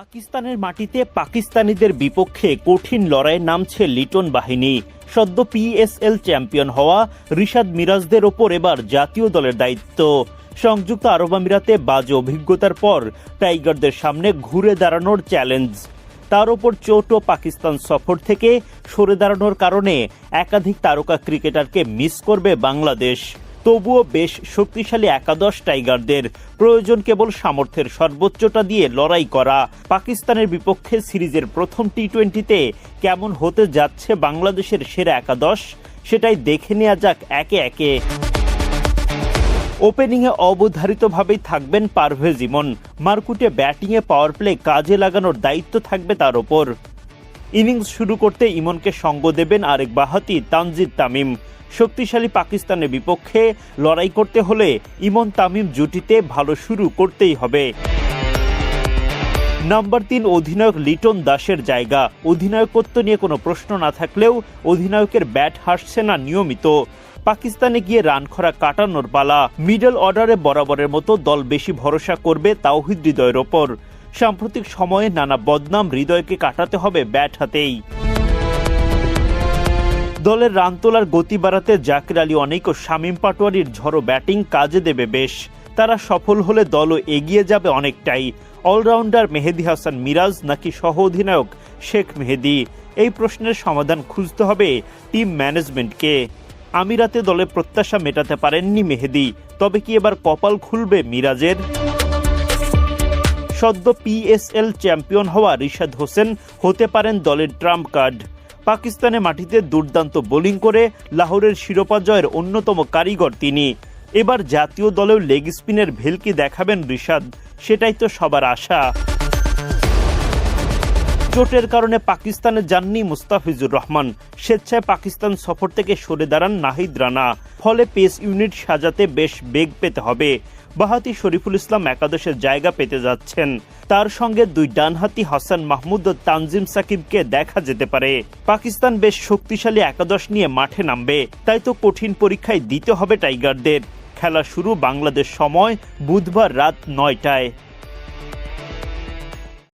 পাকিস্তানের মাটিতে পাকিস্তানিদের বিপক্ষে কঠিন লড়াইয়ে নামছে লিটন বাহিনী। সদ্য পিএসএল চ্যাম্পিয়ন হওয়া রিশাদ মিরাজদের ওপর এবার জাতীয় দলের দায়িত্ব। সংযুক্ত আরব আমিরাতে বাজে অভিজ্ঞতার পর টাইগারদের সামনে ঘুরে দাঁড়ানোর চ্যালেঞ্জ। তার ওপর চোট ও পাকিস্তান সফর থেকে সরে দাঁড়ানোর কারণে একাধিক তারকা ক্রিকেটারকে মিস করবে বাংলাদেশ। তবুও বেশ শক্তিশালী একাদশ টাইগারদের। প্রয়োজন কেবল সামর্থ্যের সর্বোচ্চটা দিয়ে লড়াই করা। পাকিস্তানের বিপক্ষে সিরিজের প্রথম টি টোয়েন্টিতে কেমন হতে যাচ্ছে বাংলাদেশের সেরা একাদশ, সেটাই দেখে নেওয়া যাক একে একে। ওপেনিংয়ে অবধারিতভাবেই থাকবেন পারভেজ ইমন। মারকুটে ব্যাটিংয়ে পাওয়ার প্লে কাজে লাগানোর দায়িত্ব থাকবে তার ওপর। ইনিংস শুরু করতে ইমনকে সঙ্গ দেবেন আরেক বাহাতি তানজিদ তামিম। শক্তিশালী পাকিস্তানের বিপক্ষে লড়াই করতে হলে ইমন তামিম জুটিতে ভালো শুরু করতেই হবে। নাম্বার তিন অধিনায়ক লিটন দাসের জায়গা। অধিনায়কত্ব নিয়ে কোনো প্রশ্ন না থাকলেও অধিনায়কের ব্যাট হাসছে না নিয়মিত। পাকিস্তানে গিয়ে রান খরা কাটানোর পালা। মিডল অর্ডারে বরাবরের মতো দল বেশি ভরসা করবে তাওহিদ হৃদয়ের ওপর। সাম্প্রতিক সময়ে নানা বদনাম হৃদয়কে কাটাতে হবে ব্যাট হাতেই। দলের রান তোলার গতি বাড়াতে জাকির আলী অনেক ও শামীম পাটোয়ারির ঝড়ো ব্যাটিং কাজে দেবে বেশ। তারা সফল হলে দলও এগিয়ে যাবে অনেকটাই। অলরাউন্ডার মেহেদি হাসান মিরাজ নাকি সহ অধিনায়ক শেখ মেহেদি? এই প্রশ্নের সমাধান খুঁজতে হবে টিম ম্যানেজমেন্টকে। আমিরাতে দলে প্রত্যাশা মেটাতে পারেননি মেহেদি। তবে কি এবার কপাল খুলবে মিরাজের? সদ্য পিএসএল চ্যাম্পিয়ন হওয়া রিশাদ হোসেন হতে পারেন দলের ট্রাম্প কার্ড। পাকিস্তানে মাটিতে দুর্দান্ত বোলিং করে লাহোরের শিরোপা জয়ের অন্যতম কারিগর তিনি। এবার জাতীয় দলেও লেগ স্পিনের ভেলকি দেখাবেন রিশাদ, সেটাই তো সবার আশা। চোটের কারণে পাকিস্তানে যাননি মুস্তাফিজুর রহমান। স্বেচ্ছায় পাকিস্তান সফর থেকে সরে দাঁড়ান নাহিদ রানা। ফলে পেস ইউনিট সাজাতে বেশ বেগ পেতে হবে। বাহাতি শরীফুল ইসলাম একাদশের জায়গা পেতে যাচ্ছেন। তার সঙ্গে দুই ডানহাতি হাসান মাহমুদ ও তানজিম সাকিবকে দেখা যেতে পারে। পাকিস্তান বেশ শক্তিশালী একাদশ নিয়ে মাঠে নামবে। তাই তো কঠিন পরীক্ষায় দিতে হবে টাইগারদের। খেলা শুরু বাংলাদেশ সময় বুধবার রাত নয়টায়।